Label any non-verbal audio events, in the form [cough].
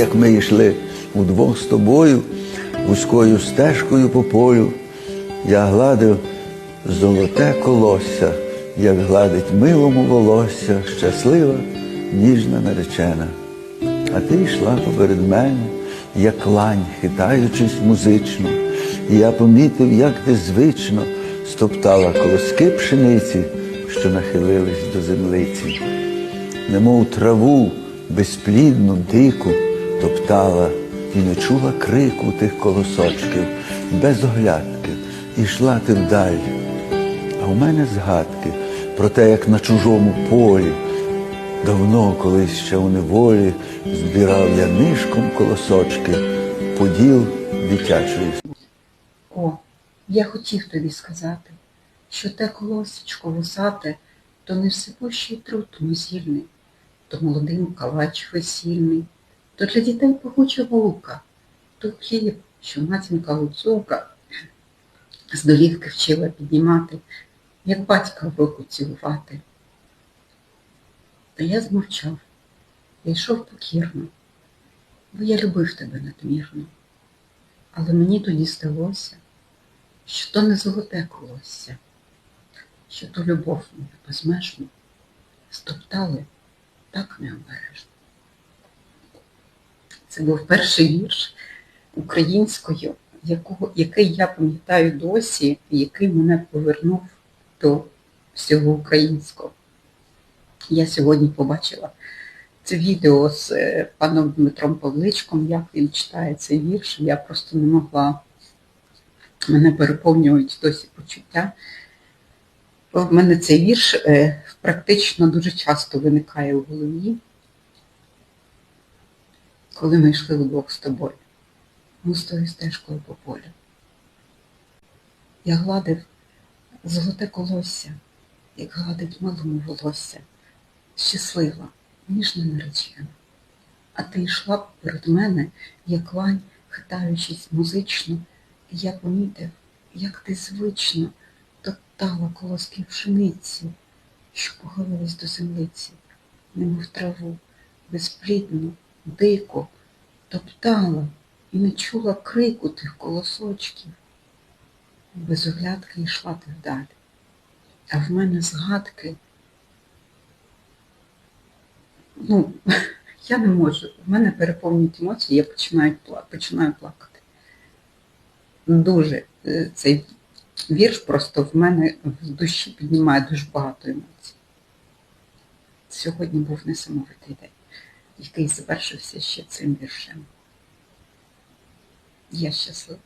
як ми йшли удвох з тобою, вузькою стежкою по полю, я гладив золоте колосся, як гладить милому волосся, щаслива, ніжна наречена. А ти йшла поперед мене, як лань, хитаючись музично, і я помітив, як ти звично стоптала колоски пшениці, що нахилились до землиці немов траву безплідну, дику топтала і не чула крику тих колосочків, без оглядки, і йшла ти вдаль. А у мене згадки про те, як на чужому полі, давно колись ще у неволі збирав я нишком колосочки, поділ дитячої. О, я хотів тобі сказати, що те колосечко вусате, то не всепущий труд мозільний, то молодим калач весільний, то для дітей погуча вулка, то хліб, що матінка гуцулка з долівки вчила піднімати, як батька в руку цілувати. Та я змовчав, я йшов покірно, бо я любив тебе надмірно. Але мені тоді здалося, що то не золоте колосся, що ту любов мою безмежну стоптали так необережно. Це був перший вірш українською, якого, який я пам'ятаю досі, який мене повернув до всього українського. Я сьогодні побачила це відео з е, паном Дмитром Павличком, як він читає цей вірш. Я просто не могла, мене переповнюють досі почуття. В мене цей вірш е, практично дуже часто виникає у голові, коли ми йшли вдвох з тобою, густою стежкою по полю. Я гладив золоте колосся, як гладить малому волосся, щаслива, ніжно наречена. А ти йшла перед мене, як лань, хитаючись музично, і я помітив, як ти звично топтала колоски пшениці, що похилились до землиці, немов траву, безплідну, дико, топтала і не чула крику тих колосочків. Без оглядки йшла ти вдалі. А в мене згадки ну, [laughs] я не можу. В мене переповнюють емоції, я починаю, починаю плакати. Дуже е, цей вірш просто в мене в душі піднімає дуже багато емоцій. Сьогодні був несамовитий день, який завершився ще цим віршем. Я щаслива.